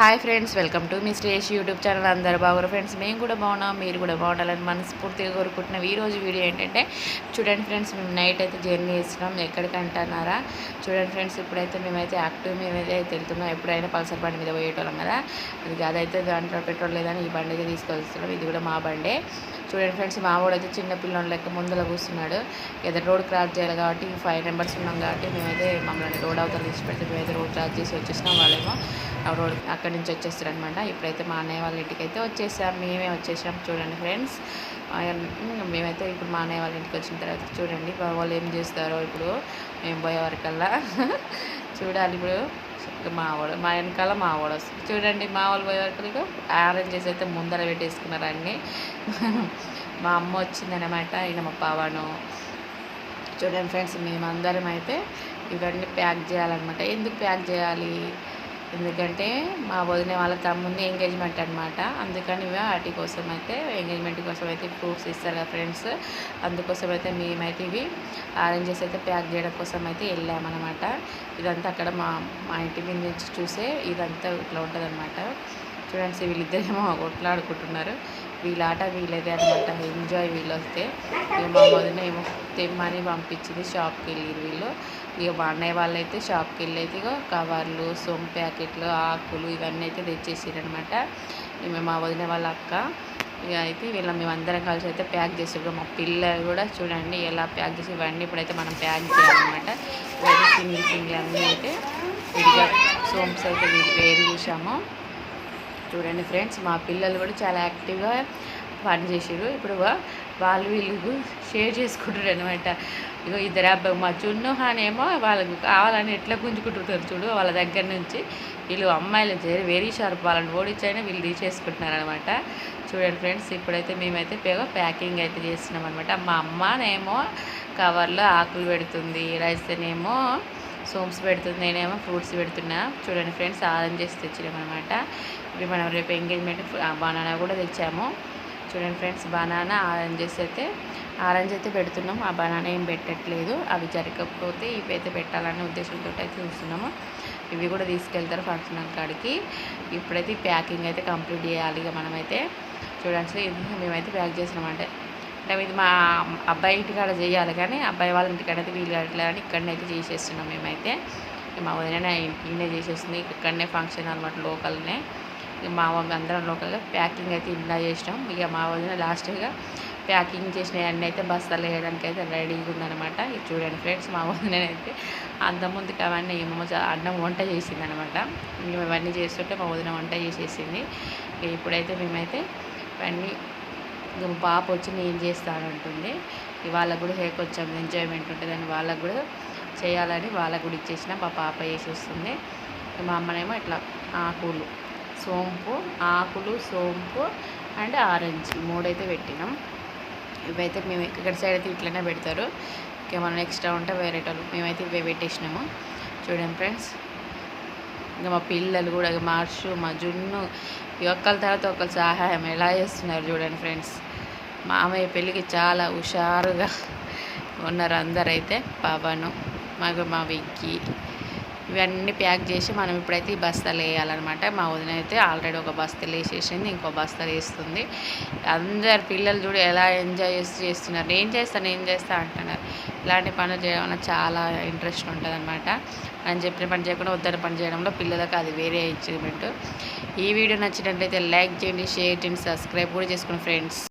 Hi friends welcome to మీ స్టేష్ YouTube channel. అందరు బాగున్నారు ఫ్రెండ్స్? మేము కూడా బాగున్నాం మీరు కూడా బాగుండాలని మనస్ఫూర్తిగా కోరుకుంటున్నాం ఈ రోజు వీడియో ఏంటంటే చూడండి ఫ్రెండ్స్ మేము నైట్ అయితే జర్నీ చేస్తున్నాం ఎక్కడికంటున్నారా చూడండి ఫ్రెండ్స్ ఇప్పుడైతే మేమైతే యాక్టివ్ మేమైతే అయితే వెళ్తున్నాం ఎప్పుడైనా పల్సర్ బండి మీద పోయేటోళ్ళం కదా. అది అదైతే దాంట్లో పెట్రోల్ లేదని ఈ బండి అయితే తీసుకొస్తున్నాం. ఇది కూడా మా బండే. చూడండి ఫ్రెండ్స్ మా వాడు అయితే చిన్న పిల్లలు లెక్క ముందర కూర్చున్నాడు. ఏదైనా రోడ్ క్రాస్ చేయాలి కాబట్టి ఫైవ్ మెంబర్స్ ఉన్నాం కాబట్టి మేమైతే మమ్మల్ని రోడ్ అవతల తీసి పెడితే మేమైతే రోడ్ క్రాస్ చేసి వచ్చేసినాం వాళ్ళేమో. రోడ్ అక్కడి నుంచి వచ్చేస్తారు అనమాట ఇప్పుడైతే మా అన్నయ్య వాళ్ళ ఇంటికి అయితే వచ్చేసాం. మేమే వచ్చేసాం. చూడండి ఫ్రెండ్స్. మేమైతే ఇప్పుడు మా అన్నయ్య వాళ్ళ ఇంటికి వచ్చిన తర్వాత చూడండి వాళ్ళు ఏం చేస్తారో ఇప్పుడు. మేము పోయే వరకల్లా చూడాలి ఇప్పుడు. మావాడు మా వెనకాల మావాడు వస్తుంది. చూడండి మా వాళ్ళు పోయే వరకు ఆరెంజెస్ అయితే ముందర పెట్టేసుకున్నారు అన్నీ. మా అమ్మ వచ్చిందనమాట ఈయన మా పావాను. చూడండి ఫ్రెండ్స్ మేమందరం అయితే ఇవన్నీ ప్యాక్ చేయాలన్నమాట. ఎందుకు ప్యాక్ చేయాలి? ఎందుకంటే మా వదిన వాళ్ళ తమ్ముంది ఎంగేజ్మెంట్ అనమాట అందుకని వాటి కోసం అయితే ఎంగేజ్మెంట్ కోసం అయితే ఫ్రూట్స్ ఇస్తారు కదా ఫ్రెండ్స్ అందుకోసం అయితే మేమైతే ఇవి ఆరెంజెస్ అయితే ప్యాక్ చేయడం కోసం అయితే వెళ్ళామన్నమాట. ఇదంతా అక్కడ మా మా ఇంటి మీద నుంచి చూసే ఇదంతా ఇట్లా ఉంటుంది అనమాట చూడండి వీళ్ళిద్దరేమో కొట్లాడుకుంటున్నారు. వీళ్ళ ఆట వీళ్ళదే అనమాట ఎంజాయ్ వీళ్ళు వస్తే ఇక మా వదిన ఏమో తెమ్మని పంపించింది షాప్కి వెళ్ళిరు వీళ్ళు. ఇక మా అన్నయ్య వాళ్ళు అయితే షాప్కి వెళ్ళి అయితే ఇక కవర్లు సొమ్ ప్యాకెట్లు ఆకులు ఇవన్నీ అయితే తెచ్చేసారనమాట ఇక మా వదిన వాళ్ళ అక్క. ఇక అయితే వీళ్ళ మేము అందరం కలిసి అయితే ప్యాక్ చేసారు మా పిల్లలు కూడా చూడండి ఎలా ప్యాక్ చేసి ఇవన్నీ ఇప్పుడైతే మనం ప్యాక్ చేయాలన్నమాట. ఇవన్నీ సింగిల్ సింగిల్ అన్నీ అయితే విడిగా సోమ్స్ అయితే వేరు చూసాము చూడండి ఫ్రెండ్స్. మా పిల్లలు కూడా చాలా యాక్టివ్గా పని చేసారు ఇప్పుడు వాళ్ళు వీళ్ళు షేర్ చేసుకుంటారు అనమాట ఇగో ఇద్దరు అబ్బాయి మా చున్ను హానేమో వాళ్ళకి కావాలని ఎట్లా గుంజుకుంటుంటారు చూడు వాళ్ళ దగ్గర నుంచి వీళ్ళు అమ్మాయిలు చేరి వెరీ షార్ప్ వాళ్ళని ఓడించైనా వీళ్ళు తీసేసుకుంటున్నారు అనమాట చూడండి ఫ్రెండ్స్ ఇప్పుడైతే మేమైతే పేగ ప్యాకింగ్ అయితే చేస్తున్నాం అనమాట మా అమ్మనేమో కవర్లో ఆకులు పెడుతుంది రైస్తేనేమో సోమ్స్ పెడుతుంది. నేనేమో ఫ్రూట్స్ పెడుతున్నా. చూడండి ఫ్రెండ్స్ ఆరెంజెస్ తెచ్చినాం అనమాట ఇవి మనం రేపు ఎంగేజ్మెంట్ బనానా కూడా తెచ్చాము. చూడండి ఫ్రెండ్స్ బనానా ఆరెంజెస్ అయితే ఆరెంజ్ అయితే పెడుతున్నాం. ఆ బనానా ఏం పెట్టట్లేదు. అవి జరగకపోతే ఇవి అయితే పెట్టాలనే ఉద్దేశంతో అయితే చూస్తున్నాము. ఇవి కూడా తీసుకెళ్తారు ఫంక్షన్ కాడికి. ఇప్పుడైతే ప్యాకింగ్ అయితే కంప్లీట్ చేయాలి ఇక మనమైతే. చూడండి మేమైతే ప్యాక్ చేసినామంటే అంటే ఇది మా అబ్బాయి ఇంటికాడ చేయాలి కానీ అబ్బాయి వాళ్ళ ఇంటికాడైతే వీలు కావట్లేదని ఇక్కడనైతే చేసేస్తున్నాం మేమైతే. మా వదిన ఇంటినే చేసేస్తుంది. ఇక్కడనే ఫంక్షన్ అనమాట లోకల్నే. మా అందరం లోకల్గా ప్యాకింగ్ అయితే ఇలా చేసినాం. ఇక మా వదిన లాస్ట్గా ప్యాకింగ్ చేసిన అన్నీ అయితే బస్తాలు వేయడానికి అయితే రెడీగా ఉందనమాట ఇది చూడండి ఫ్రెండ్స్ మా వదిన అయితే అంతకుముందుకు అవన్నీ ఏమో అన్నం వంట చేసింది అనమాట మేము ఇవన్నీ చేస్తుంటే మా వదిన వంట చేసేసింది. ఇప్పుడైతే మేమైతే ఇవన్నీ పాప వచ్చి నేను చేస్తానంటుంది. వాళ్ళకు కూడా కొంచెం ఎంజాయ్మెంట్ ఉంటుంది అని వాళ్ళకు కూడా చేయాలని వాళ్ళకు కూడా ఇచ్చేసిన. మా పాప వేసి వస్తుంది. మా అమ్మనేమో ఇట్లా ఆకులు సోంపు ఆకులు సోంపు అండ్ ఆరెంజ్ మూడైతే పెట్టినాం. ఇవైతే మేము ఇక్కడ సైడ్ అయితే ఇట్లనే పెడతారు. ఇంకేమన్నా ఎక్స్ట్రా ఉంటే వేరే వాళ్ళు మేమైతే ఇవే పెట్టేసినాము. చూడండి ఫ్రెండ్స్ ఇంకా మా పిల్లలు కూడా మార్షు మా జున్ను ఒక్కరి తర్వాత ఒకరి సహాయం ఎలా చేస్తున్నారు చూడండి ఫ్రెండ్స్. మామయ్య పెళ్ళికి చాలా హుషారుగా ఉన్నారు అందరైతే. పవను మాకు మా విక్కి. ఇవన్నీ ప్యాక్ చేసి మనం ఇప్పుడైతే ఈ బస్తాలు వేయాలన్నమాట. మా వదిన అయితే ఆల్రెడీ ఒక బస్తాలు వేసేసింది ఇంకో బస్తాలు వేస్తుంది అందరు పిల్లలు చూడు ఎలా ఎంజాయ్ చేస్తూ చేస్తున్నారు. నేను చేస్తాను నేను చేస్తా అంటున్నారు. ఇలాంటి పనులు చేయడం చాలా ఇంట్రెస్ట్ ఉంటుంది అనమాట అని చెప్పిన పని చేయకుండా వద్దని పని చేయడంలో పిల్లలకు అది వేరే అచీవ్మెంట్ ఈ వీడియో నచ్చినట్లయితే లైక్ చేయండి షేర్ చేయండి సబ్స్క్రైబ్ కూడా చేసుకోండి ఫ్రెండ్స్.